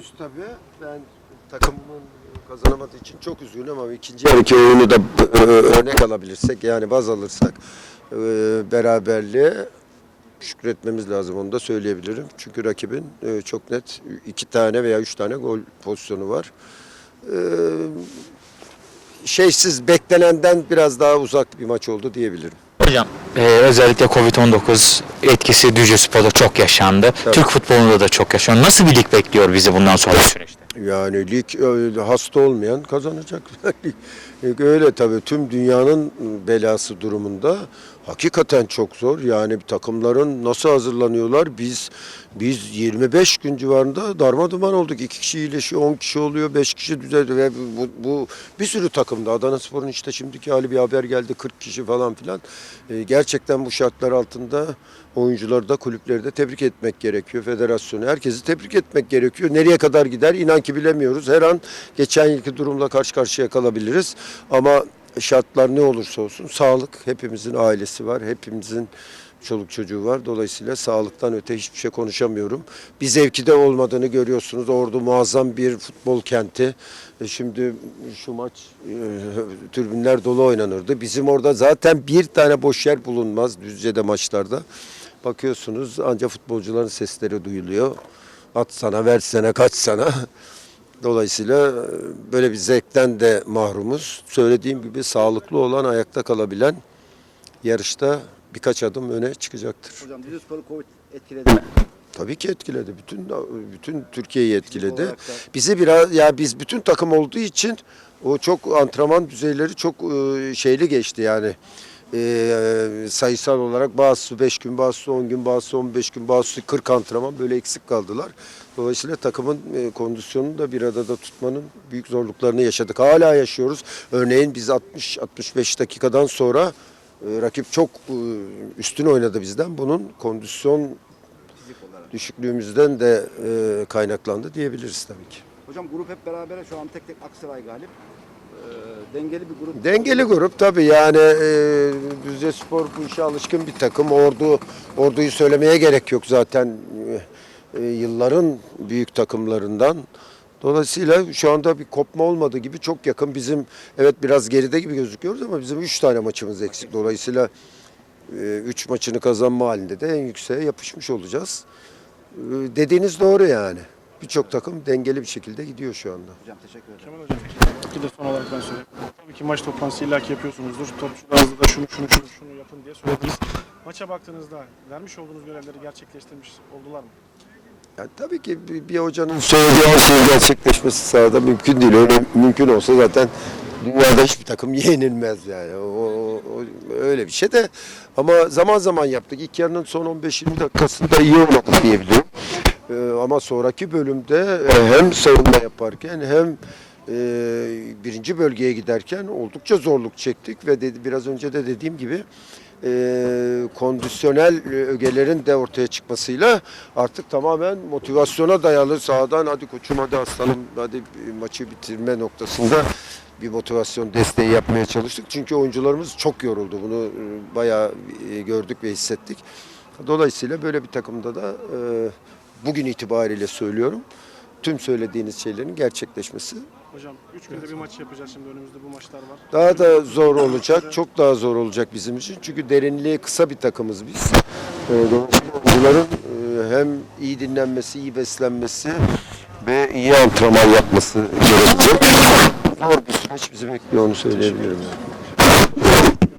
Olağanüstü tabii. Ben takımımın kazanamadığı için çok üzgünüm ama ikinci yarıki oyunu da e, örnek alabilirsek yani baz alırsak e, beraberliğe şükretmemiz lazım onu da söyleyebilirim. Çünkü rakibin e, çok net iki tane veya üç tane gol pozisyonu var. Şeysiz beklenenden biraz daha uzak bir maç oldu diyebilirim. Hocam e, özellikle Covid-19 etkisi Düzce Spor'da çok yaşandı. Tabii. Türk futbolunda da çok yaşandı. Nasıl bir lig bekliyor bizi bundan sonraki süreçte? Yani lig hasta olmayan kazanacak. Öyle tabii tüm dünyanın belası durumunda hakikaten çok zor. Yani takımların nasıl hazırlanıyorlar? Biz biz 25 gün civarında darma duman olduk. 2 kişi iyileşiyor, 10 kişi oluyor, 5 kişi düzeldi ve bu, bu bir sürü takımda. Adana Spor'un işte şimdiki hali bir haber geldi 40 kişi falan filan. Ee, gerçekten bu şartlar altında oyuncuları da kulüpleri de tebrik etmek gerekiyor. Federasyonu herkesi tebrik etmek gerekiyor. Nereye kadar gider inan ki bilemiyoruz. Her an geçen yılki durumla karşı karşıya kalabiliriz. Ama şartlar ne olursa olsun sağlık hepimizin ailesi var. Hepimizin çoluk çocuğu var. Dolayısıyla sağlıktan öte hiçbir şey konuşamıyorum. Bir zevki de olmadığını görüyorsunuz. Ordu muazzam bir futbol kenti. E şimdi şu maç e, tribünler dolu oynanırdı. Bizim orada zaten bir tane boş yer bulunmaz Düzce'de maçlarda. Bakıyorsunuz ancak futbolcuların sesleri duyuluyor. At sana, ver sana, kaç sana. Dolayısıyla e, böyle bir zevkten de mahrumuz. Söylediğim gibi sağlıklı olan, ayakta kalabilen yarışta birkaç adım öne çıkacaktır. Hocam Spor'u Covid etkiledi mi? Tabii ki etkiledi. Bütün bütün Türkiye'yi etkiledi. da- Bizi biraz ya biz bütün takım olduğu için o çok antrenman düzeyleri çok e, şeyli geçti yani. E, sayısal olarak bazısı 5 gün, bazısı 10 gün, bazısı 15 gün, bazısı 40 antrenman böyle eksik kaldılar. Dolayısıyla takımın e, kondisyonunu da bir arada tutmanın büyük zorluklarını yaşadık. Hala yaşıyoruz. Örneğin biz 60-65 dakikadan sonra e, rakip çok e, üstün oynadı bizden. Bunun kondisyon düşüklüğümüzden de e, kaynaklandı diyebiliriz tabii ki. Hocam grup hep beraber şu an tek tek Aksaray galip. Dengeli bir grup. Dengeli grup tabii yani e, Spor bu işe alışkın bir takım. Ordu Ordu'yu söylemeye gerek yok zaten e, e, yılların büyük takımlarından. Dolayısıyla şu anda bir kopma olmadığı gibi çok yakın. Bizim evet biraz geride gibi gözüküyoruz ama bizim 3 tane maçımız eksik. Dolayısıyla 3 maçını kazanma halinde de en yükseğe yapışmış olacağız. E, dediğiniz doğru yani. Birçok takım dengeli bir şekilde gidiyor şu anda. Hocam teşekkür ederim. Kemal Hocam, bir de son olarak ben söyleyeyim. Tabii ki maç toplantısı illaki yapıyorsunuzdur. Topçularınızla da şunu şunu şunu şunu yapın diye söylediniz. Maça baktığınızda vermiş olduğunuz görevleri gerçekleştirmiş oldular mı? Ya tabii ki bir, bir hocanın söylediği her şeyin gerçekleşmesi sahada mümkün değil. Öyle mümkün olsa zaten dünyada hiçbir takım yenilmez yani. O, o- o- öyle bir şey de ama zaman zaman yaptık. İlk yarının son 15-20 dakikasında iyi olmadı diyebilirim. Ee, ama sonraki bölümde e, hem savunma yaparken hem e, birinci bölgeye giderken oldukça zorluk çektik ve dedi, biraz önce de dediğim gibi e, kondisyonel ögelerin de ortaya çıkmasıyla artık tamamen motivasyona dayalı sahadan hadi koçum hadi aslanım hadi maçı bitirme noktasında bir motivasyon desteği yapmaya çalıştık. Çünkü oyuncularımız çok yoruldu. Bunu bayağı gördük ve hissettik. Dolayısıyla böyle bir takımda da e, bugün itibariyle söylüyorum tüm söylediğiniz şeylerin gerçekleşmesi Hocam 3 günde bir maç yapacağız şimdi önümüzde bu maçlar var. daha da zor olacak, çok daha zor olacak bizim için. Çünkü derinliği kısa bir takımız biz. Ee, Dolayısıyla oyuncuların e, hem iyi dinlenmesi, iyi beslenmesi ve iyi antrenman yapması gerekecek. Zor bir süreç bizi bekliyor onu söyleyebilirim.